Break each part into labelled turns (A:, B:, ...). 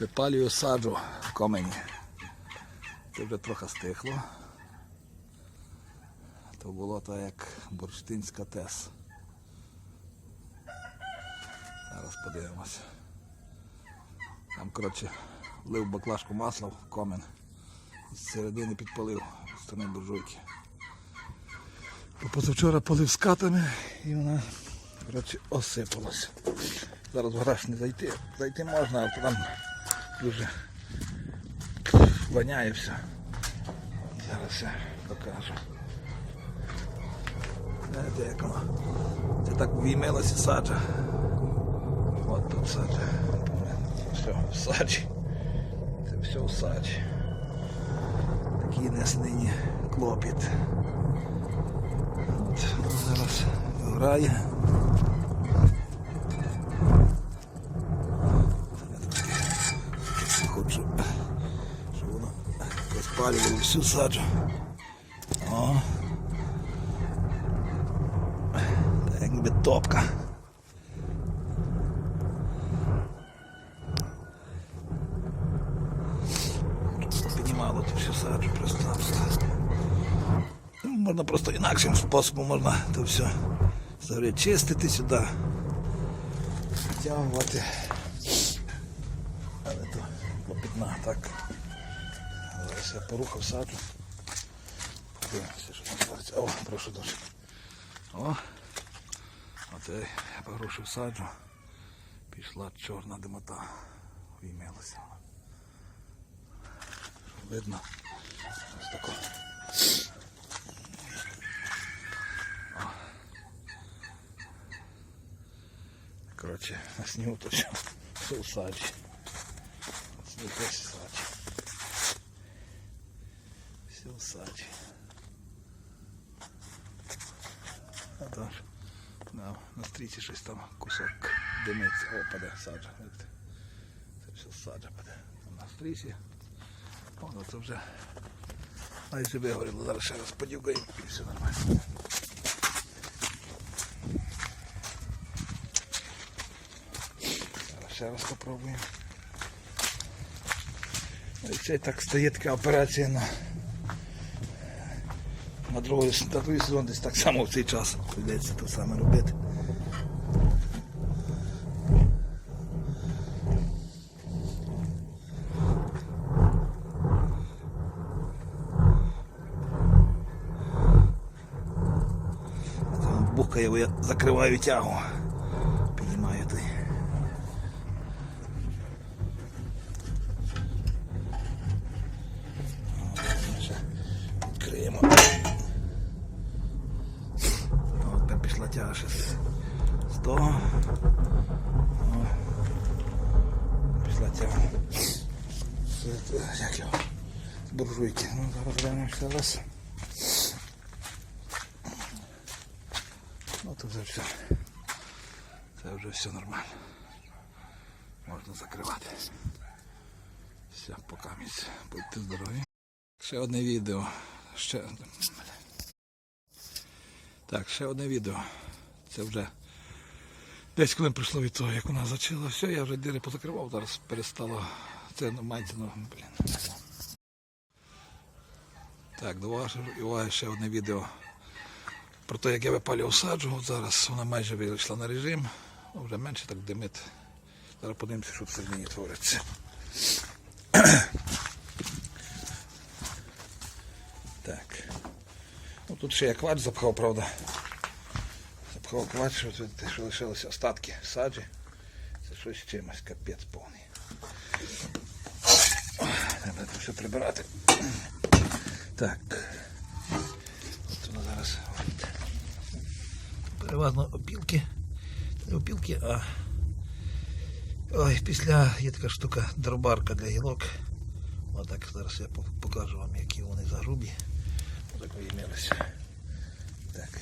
A: Випалюю саджу в комені. Це вже трохи стихло. То було так як бурштинська тес. Зараз подивимося. Там, коротше, влив баклажку масла в комен. З середини підпалив з сторони буржуйки. Позавчора полив скатами і вона коротше, осипалася. Зараз в гараж не зайти. Зайти можна, але там дуже воняє все. Зараз я покажу. Знаєте, як воно. Це так віймилася саджа. От тут саджа. Все, в саджі. Це все в саджі. Такий нас нині клопіт. От, ну, зараз грає. розпалювало всю саджу. О. Так якби топка. Піднімало цю всю саджу просто-напросто. Ну, Можна просто інакшим способом можна то все завжди чистити сюди. Втягувати. Але то клопітна, так. Я порухав саджу. Подивимося, що там твориться. О, прошу дуже. О! Оце я погрушив саджу. Пішла чорна димота. Віймилася. Видно. Ось тако. Коротше, на снігу то все, все в саджі. Ось весь саджі. Все в саджі. А там ж на, на стрічі щось там кусок димиться. О, паде саджа. Це все саджа паде. Там на стрічі. Воно це вже майже вигоріло. Зараз ще раз подюгаємо і все нормально. Зараз ще раз попробуємо. Ну, І це так стає така операція на, на, другий, на другий сезон десь так само в цей час прийдеться те саме робити. Там бухкає, я закриваю тягу. Піднімаю. Ще Відкриємо. От тепер пішла тяга ще з, з того. О. Пішла тяга. З, з- як його? Буржуйки. Ну, зараз глянемо ще раз. Ну то вже все. Це вже все нормально. Можна закривати. Все, поки місць. Будьте здорові. Ще одне відео. Ще... Так, ще одне відео. Це вже десь коли пройшло від того, як вона зачала. Все, я вже дири позакривав, зараз перестало. Це ну, мається, блін. Так, до вашої уваги ще одне відео про те, як я випалював саджу. Зараз вона майже вийшла на режим. Ну, вже менше так димить. Зараз подивимося, що всередині твориться. Так. Ну, тут ще я квач запхав, правда. Запхав квач, це, що лишилися остатки саджі. Це щось чимось, капець повний. Ой, Треба це все прибирати. Так. От воно зараз. Переважно опілки. Не опілки, а Ой, після є така штука дробарка для гілок. Отак зараз я покажу вам, які вони загрубі. Отак виїмилися. Так.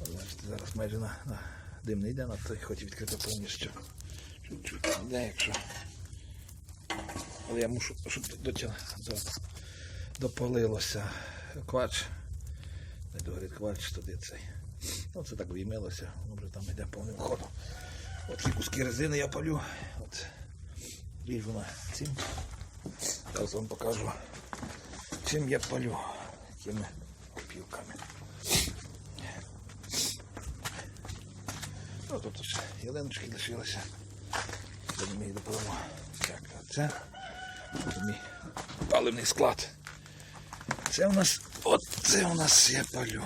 A: Бачите, зараз майже на, на дим не йде, на той хоч відкрито повністю. Йде, якщо. Але я мушу, щоб до, до, до, допалилося квач. Не догорить квач, туди цей. Ну, це так виймилося, воно там йде повним ходом. От ці куски резини я палю. От ріжу на цим. Зараз вам покажу, чим я палю, якими опілками. Ну, тут ялиночки лишилися. Це ми їх допомогу. Так, це мій паливний склад. Це у нас, от це у нас я палю.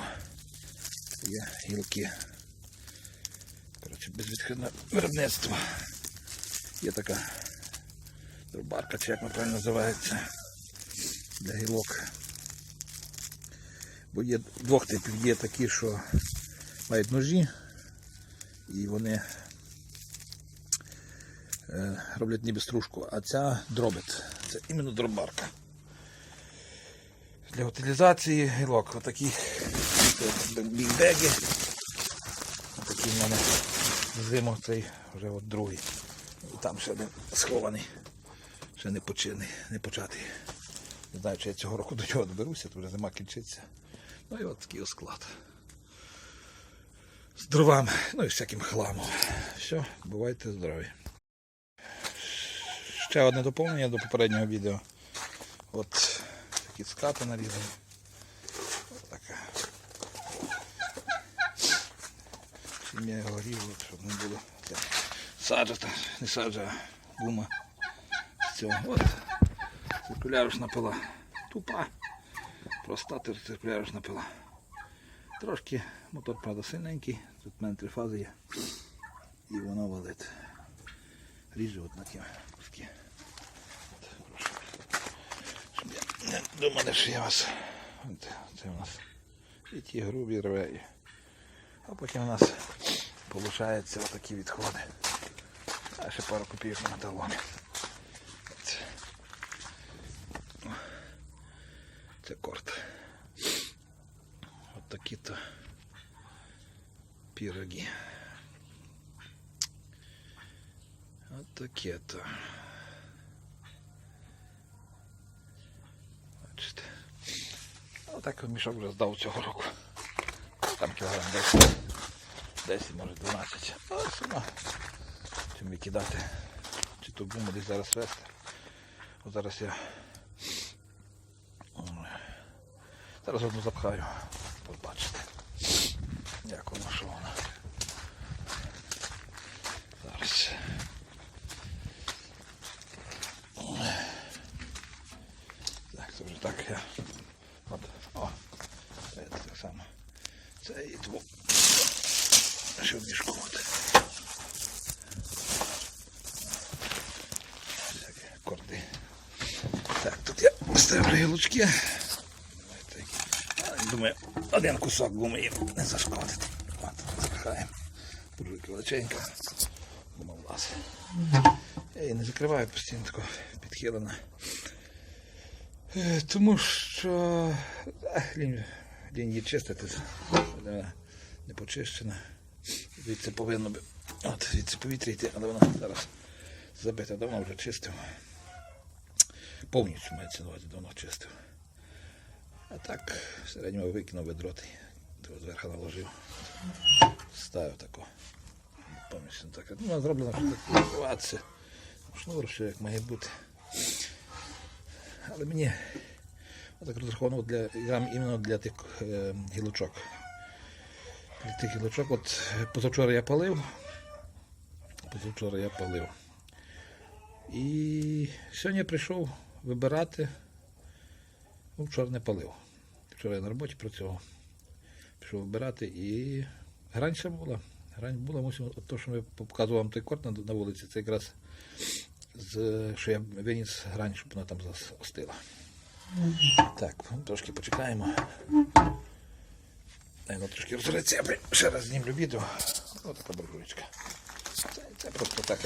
A: Є гілки. Коротше, безвідхідне виробництво. Є така дробарка, чи як вона правильно називається, для гілок. Бо є двох типів. Є такі, що мають ножі, і вони роблять ніби стружку, а ця дробить. Це іменно дробарка. Для утилізації гілок. Отакі бігбеги. Отакі в мене зиму цей вже от другий. І там ще один схований. Ще не починий, не початий. Не знаю, чи я цього року до нього доберуся, то вже зима кінчиться. Ну і от такий склад. З дровами, ну і всяким хламом. Все, бувайте здорові. Ще одне доповнення до попереднього відео. От такі скати нарізані. Така. Чим я його ріжу, щоб не було саджа, не саджа, а гума. З цього. От циркулярушна пила. Тупа. Проста цир- циркулярушна пила. Трошки мотор, правда, сильненький. Тут в мене три фази є. І воно валить. Ріжу от на ті куски. От, прошу. Щоб я не думали, що я вас. Це у нас і ті грубі рвеї. А потім у нас получаються отакі відходи. А ще пару копійок на талоні. Це, це корт. От такі-то пироги. От таке-то. Бачите. Отак от мішок вже здав цього року. Там кілограм 10. 10, може 12. Але все. Чим викидати. Чи то гуму десь зараз вести. От зараз я зараз одну запхаю. Побачите. Як воно, що воно. Зараз. Так, це вже так я. От. О, це так само. Це і тво. Що в мішку от. Корди. Так, тут я ставлю гілочки. Думаю, один кусок гуми їм не зашкодить. От, запихаємо. Буржуйки величенько. Гума власне. Я її не закриваю постійно тако підхилена. Е, Тому що лінь, лінь її чистити, вона не почищена. Звідси повинно би. От, звідси повітря йти, але вона зараз забита, давно вже чистив. Повністю мається на увазі, давно чистив. А так, в середньому викинув ведроти, то зверху наложив. Ставив тако. Повністю так. Ну, вона зроблена, так відкриватися. Шнур, все як має бути. Але мені так розраховано для, грам іменно для тих е, гілочок. Для тих гілочок, от е, позавчора я палив. Позавчора я палив. І сьогодні прийшов вибирати. Ну, вчора не палив. Вчора я на роботі працював. Пішов вибирати і грань ще була. Грань була, мусимо, от то, що ми показував вам той корт на, на вулиці, це якраз з, що я виніс грань, щоб вона там зас- остила. Так, трошки почекаємо. Дай ну трошки розреться, я ще раз знімлю відео. Ось така буржуєчка. Це, це просто так.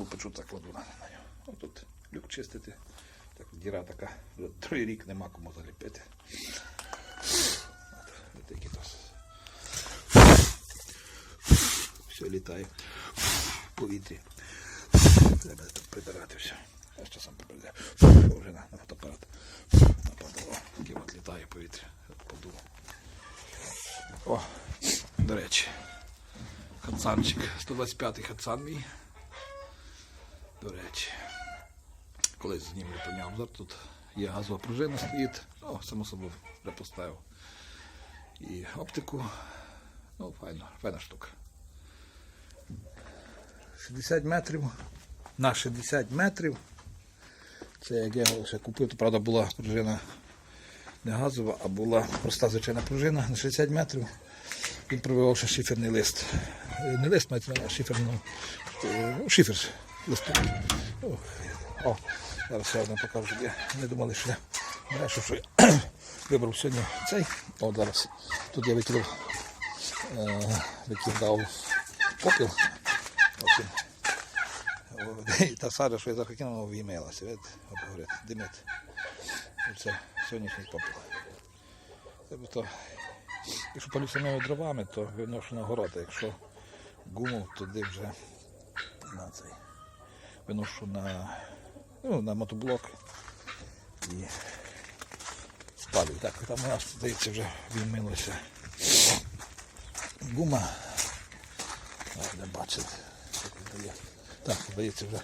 A: Я Зараз бульбу печу, так кладу на, нього. Ось тут люк чистити. Так, діра така. Другий рік нема кому заліпити. Все літає в повітрі. Треба тут прибирати все. Я з часом прибираю. Вже на, на фотоапарат. Нападало. Таке от літає повітря. Подуло. О, до речі. Хацанчик. 125-й хацан мій. До речі. Колись знімлю про нього обзор. Тут є газова пружина стоїть. Ну, само собою поставив. І оптику. Ну, файно, файна штука. 60 метрів. На 60 метрів. Це як я ще купив, то правда була пружина не газова, а була проста звичайна пружина на 60 метрів. Він пробивав ще шиферний лист. Е, Не лист, мається, а шиферну. е, Ну, шифер. О, зараз я вам покажу. Я не думали, що я брешу, що я вибрав сьогодні цей. О, зараз. Тут я викидав, е, викидав попіл. Ось він. Та сажа, що я. Видите, от говорить, димить. Оце сьогоднішній попіл. Тобто, якщо палю дровами, то виношу на город, а якщо гуму, туди вже на цей. Виношу на, ну, на мотоблок і спалюю. Так, там у нас, здається, вже відмилося гума. Не бачите. як. Так, здається, вже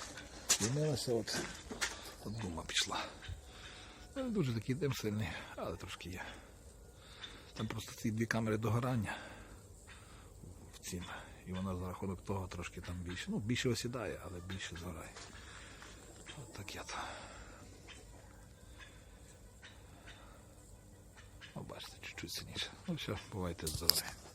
A: відмилося, от, от гума пішла. Ну, Дуже такий дим сильний, але трошки є. Там просто ці дві камери догорання в цім. І вона за рахунок того трошки там більше. Ну, більше осідає, але більше згорає. От таке то. О, бачите, чуть-чуть синіше. Ну все, бувайте здорові.